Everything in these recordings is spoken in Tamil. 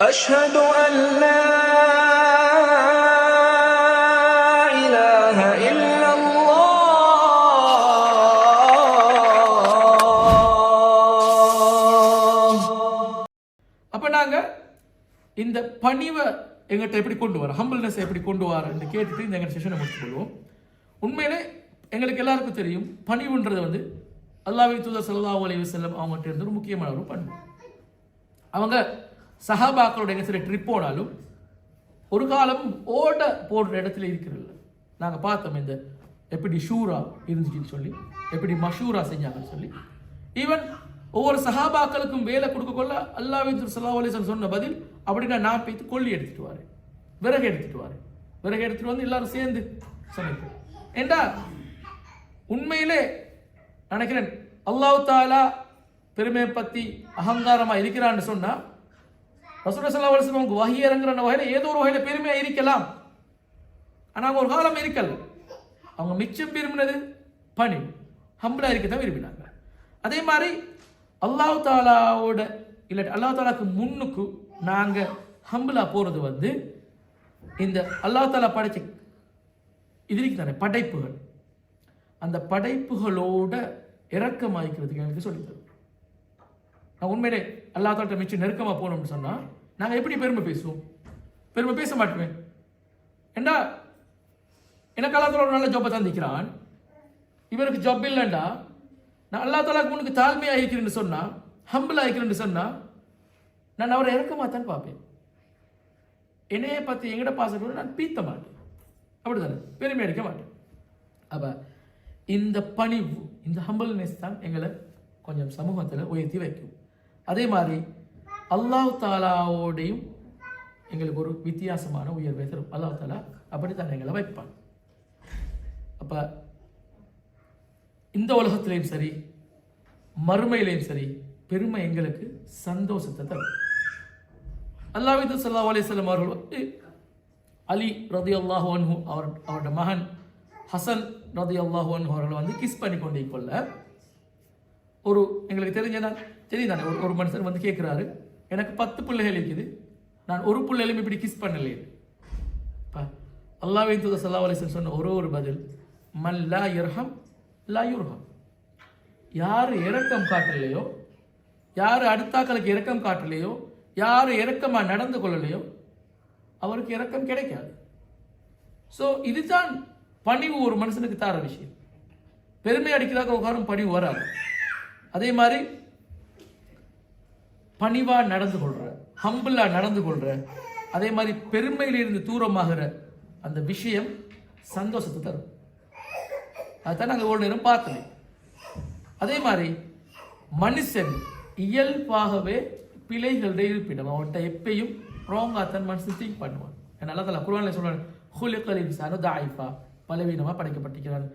أشهد أن لا إله إلا الله அப்போ நாங்கள் இந்த பணிவை எங்கிட்ட எப்படி கொண்டு வர ஹம்பிள்னஸ் எப்படி கொண்டு வரன்னு கேட்டுட்டு இந்த எங்கள் செஷனை முடிச்சுக்கொள்வோம் உண்மையிலே எங்களுக்கு எல்லாருக்கும் தெரியும் பணிவுன்றது வந்து அல்லாஹ்வை தூதர் ஸல்லல்லாஹு அலைஹி வஸல்லம் அவங்ககிட்ட இருந்து ஒரு முக்கியமான ஒரு பண்பு அவங்க சஹாபாக்களோட எங்க சரி ட்ரிப் போனாலும் ஒரு காலம் ஓட போடுற இடத்துல இருக்கிறதில்ல நாங்கள் பார்த்தோம் இந்த எப்படி ஷூரா இருந்துச்சுன்னு சொல்லி எப்படி மஷூரா செஞ்சாங்கன்னு சொல்லி. ஈவன் ஒவ்வொரு சஹாபாக்களுக்கும் வேலை கொடுக்க கொள்ள அல்லாஹ்வின் தூதர் ஸல்லல்லாஹு சொன்ன பதில் அப்படின்னா நான் போய்த்து கொல்லி எடுத்துட்டு வரேன். விறகு எடுத்துட்டு வரேன். விறகு எடுத்துட்டு வந்து எல்லாரும் சேர்ந்து சமைப்போம். ஏண்டா? உண்மையிலே நினைக்கிறேன் அல்லாஹ் தாலா பெருமையை பற்றி அகங்காரமாக இருக்கிறான்னு சொன்னால் ரசூல் சல்லா அலிஸ்லாம் அவங்க வகி இறங்குற வகையில் ஏதோ ஒரு வகையில் பெருமையாக இருக்கலாம். ஆனால் அவங்க ஒரு காலம் இருக்கல. அவங்க மிச்சம் விரும்பினது பணி. ஹம்பிளாக இருக்க தான் விரும்பினாங்க. அதே மாதிரி அல்லாஹ் தாலாவோட இல்லாட்டி அல்லாஹ் தாலாக்கு முன்னுக்கு நாங்கள் ஹம்பிளாக போகிறது வந்து இந்த அல்லாஹ் தாலா படைச்ச இதுக்கு தானே படைப்புகள். அந்த படைப்புகளோட இறக்கமாய்க்கிறதுக்கு எனக்கு சொல்லித்தரும் நான் உண்மையிலே அல்லா தாட்ட மிச்சம் நெருக்கமாக போகணும்னு சொன்னால் நாங்கள் எப்படி பெருமை பேசுவோம்? பெருமை பேச மாட்டோமே. ஏண்டா? எனக்கு அல்லா ஒரு நல்ல ஜாப்பை தந்திக்கிறான் இவருக்கு ஜாப் இல்லைண்டா. நான் அல்லா தாலாக்கு உனக்கு தாழ்மையாக இருக்கிறேன்னு சொன்னால் ஹம்பிள் ஆகிக்கிறேன்னு சொன்னால் நான் அவரை இறக்கமாக தான் பார்ப்பேன். என்னைய பற்றி எங்கிட்ட பாசப்பட நான் பீத்த மாட்டேன். அப்படிதானே பெருமை அடிக்க மாட்டேன். அப்போ இந்த பணிவு இந்த ஹம்பிள்னஸ் தான் எங்களை கொஞ்சம் சமூகத்தில் உயர்த்தி வைக்கும். அதே மாதிரி அல்லாஹ் தாலாவோடையும் எங்களுக்கு ஒரு வித்தியாசமான உயர்வை தரும். அல்லாஹ் தாலா அப்படித்தான் எங்களை வைப்பான். அப்போ இந்த உலகத்திலையும் சரி மறுமையிலையும் சரி பெருமை எங்களுக்கு சந்தோஷத்தை தரும். அல்லாஹ் சல்லா அலிஸ்லாம் அவர்கள் வந்து அலி ரதி அல்லாஹு அன்ஹு அவர் அவரோட மகன் ஹசன் ரதி அல்லாஹு அன்ஹு அவர்கள் வந்து கிஸ் பண்ணி கொண்டே கொள்ள ஒரு எங்களுக்கு தெரிஞ்சதான் தெரியுதானே? ஒரு ஒரு மனுஷன் வந்து கேட்குறாரு எனக்கு பத்து பிள்ளைகள் இருக்குது. நான் ஒரு பிள்ளைகளும் இப்படி கிஸ் பண்ணலையே. அல்லாஹ் தூத சல்லா அலிசன் சொன்ன ஒரு ஒரு பதில். மல் லா லாயுர்ஹம் லா யுர்ஹம். யார் இரக்கம் காட்டலையோ யார் அடுத்தாக்களுக்கு இரக்கம் காட்டலையோ யார் இரக்கமாக நடந்து கொள்ளலையோ அவருக்கு இரக்கம் கிடைக்காது. ஸோ இதுதான் பணிவு ஒரு மனுஷனுக்கு தார விஷயம். பெருமை அடிக்கிறதாக உட்காரும் பணிவு வராது. அதே மாதிரி பணிவாக நடந்து கொள்கிற ஹம்பிளாக நடந்து கொள்கிற அதே மாதிரி பெருமையிலிருந்து தூரமாகிற அந்த விஷயம் சந்தோஷத்தை தரும். அதுதான் நாங்கள் ஒரு நேரம் பார்த்தோம் அதே மாதிரி மனுஷன் இயல்பாகவே பிழைகளுடைய இருப்பிடம். அவன்கிட்ட எப்பயும் ராங்காக தன் மனசு திங்க் பண்ணுவான். நல்லா தலை குருவானில் சொல்றான் ஹுலிகல் இன்சானு தாயிஃபா பலவீனமாக படைக்கப்பட்டிருக்கிறான்.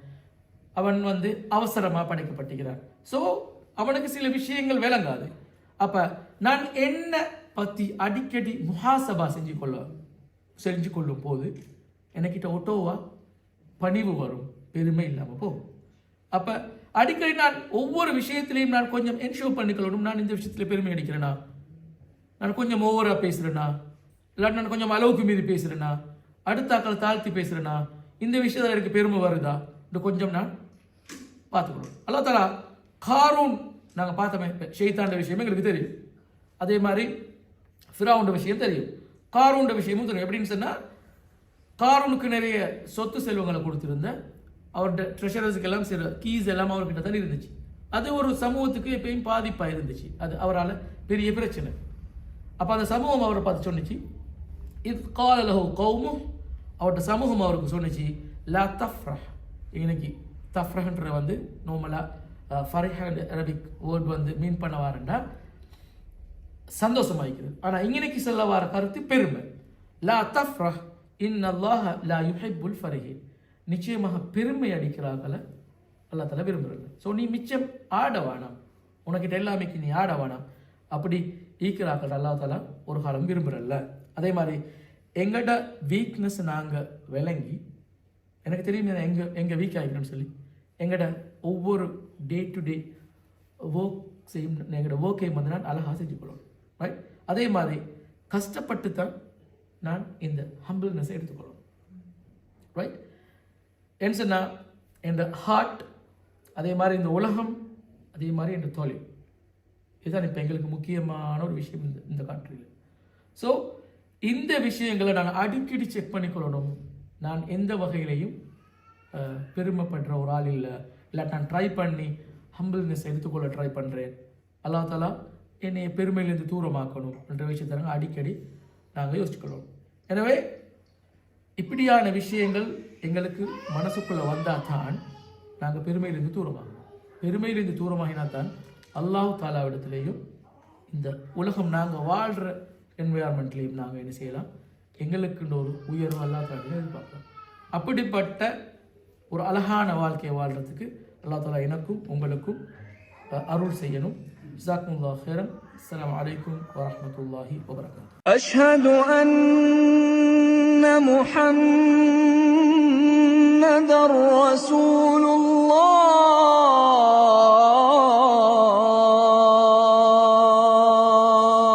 அவன் வந்து அவசரமாக படைக்கப்பட்டிருக்கிறான். ஸோ அவனுக்கு சில விஷயங்கள் விளங்காது. அப்போ நான் என்ன பற்றி அடிக்கடி முஹாசபா செஞ்சு கொள்ள செஞ்சு கொள்ளும் போது எனக்கிட்ட ஒட்டோவா? பணிவு வரும். பெருமை இல்லாமல் போகும் அப்போ அடிக்கடி நான் ஒவ்வொரு விஷயத்திலையும் நான் கொஞ்சம் என்ஷோர் பண்ணிக்கொள்ளணும். நான் இந்த விஷயத்துல பெருமை அடிக்கிறேனா? நான் கொஞ்சம் ஓவராக பேசுகிறேனா இல்லாட்டி நான் கொஞ்சம் அளவுக்கு மீறி பேசுகிறேனா அடுத்த ஆக்களை தாழ்த்தி பேசுகிறேனா இந்த விஷயத்தில் எனக்கு பெருமை வருதா? இன்னும் கொஞ்சம் நான் பார்த்துக்கணும் அல்லா தலா காரூன். நாங்கள் பார்த்தோமே ஷெய்தாண்ட விஷயம் எங்களுக்கு தெரியும். அதே மாதிரி ஃபிராவுண்ட விஷயம் தெரியும். காரூண்ட விஷயமும் தெரியும். எப்படின்னு சொன்னால் காரூனுக்கு நிறைய சொத்து செல்வங்களை கொடுத்துருந்த அவர்கிட்ட ட்ரெஷரர்ஸுக்கு எல்லாம் சில கீஸ் எல்லாம் அவர்கிட்ட தான் இருந்துச்சு. அது ஒரு சமூகத்துக்கு எப்பயும் பாதிப்பாக இருந்துச்சு. அது அவரால் பெரிய பிரச்சனை. அப்போ அந்த சமூகம் அவரை பார்த்து சொன்னிச்சு. இது காலலஹோ கௌமும் அவர்கிட்ட சமூகம் அவருக்கு சொன்னிச்சு லா தஃப்ரஹ். இன்னைக்கு தஃப்ரஹ்ன்ற வந்து நார்மலாக ஃபரிஹ் அரபிக் வேர்ட் வந்து மீன் பண்ண வாரண்டா? சந்தோஷமாயிக்குது. ஆனால் இங்கனைக்கு சொல்ல வர கருத்து பெருமை. லா தஃப்ரஹ் இன் அல்லாஹ லா யுஹைபுல் ஃபரிஹின். நிச்சயமாக பெருமை அடிக்கிறார்கள அல்லா தலை விரும்புறது ஸோ நீ மிச்சம் ஆட வேணாம் உனக்கிட்ட எல்லாமேக்கு நீ ஆட வேணாம் அப்படி ஈக்கிறார்கள் அல்லா தலா ஒரு காலம் விரும்புகிறல்ல அதே மாதிரி எங்கள்கிட்ட வீக்னஸ் நாங்கள் விளங்கி எனக்கு தெரியும் எங்கள் எங்கே எங்கே வீக் ஆகிக்கணும்னு சொல்லி. எங்கள்கிட்ட ஒவ்வொரு டே டு டே ஒர்க் செய்யும் எங்களோட ஒர்க்கையும் வந்து நான் அழகாக செஞ்சு கொள்ளணும் ரைட் அதே மாதிரி கஷ்டப்பட்டு தான் நான் இந்த ஹம்பிள்னஸை எடுத்துக்கொள்ளணும் ரைட் என்ன சொன்னால் இந்த ஹார்ட் அதே மாதிரி இந்த உலகம் அதே மாதிரி இந்த தொழில். இதுதான் இப்போ எங்களுக்கு முக்கியமான ஒரு விஷயம் இந்த இந்த கண்ட்ரியில் ஸோ இந்த விஷயங்களை நான் அடிக்கடி செக் பண்ணிக்கொள்ளணும் நான் எந்த வகையிலையும் பெருமைப்படுற ஒரு ஆள் இல்லை. இல்லை நான் ட்ரை பண்ணி ஹம்பிள்னஸ் எடுத்துக்கொள்ள ட்ரை பண்ணுறேன் அல்லா தாலா என்னை பெருமையிலேருந்து தூரமாக்கணும் என்ற விஷயத்தை நாங்கள் அடிக்கடி நாங்கள் யோசிச்சுக்கொள்ளணும் எனவே இப்படியான விஷயங்கள் எங்களுக்கு மனசுக்குள்ளே வந்தால் தான் நாங்கள் பெருமையிலிருந்து தூரமாகணும். பெருமையிலிருந்து தூரமாகினா தான் அல்லாஹ் தாலாவிடத்திலேயும் இந்த உலகம் நாங்கள் வாழ்கிற என்வயர்மெண்ட்லேயும் நாங்கள் என்ன செய்யலாம்? எங்களுக்குன்ற ஒரு உயர்வு அல்லா தாலையும் எதிர்பார்க்கலாம். அப்படிப்பட்ட ஒரு அழகான வாழ்க்கையை வாழ்கிறதுக்கு அல்லா தாலா எனக்கும் உங்களுக்கும் அஹ், அருள் செய்யணும் ஜாக்குமுல்லா ஹேரன் அஸ்ஸலாமு அலைக்கும் வரஹ்மத்துல்லாஹி வபரகாத்து أشهد أن محمد رسول الله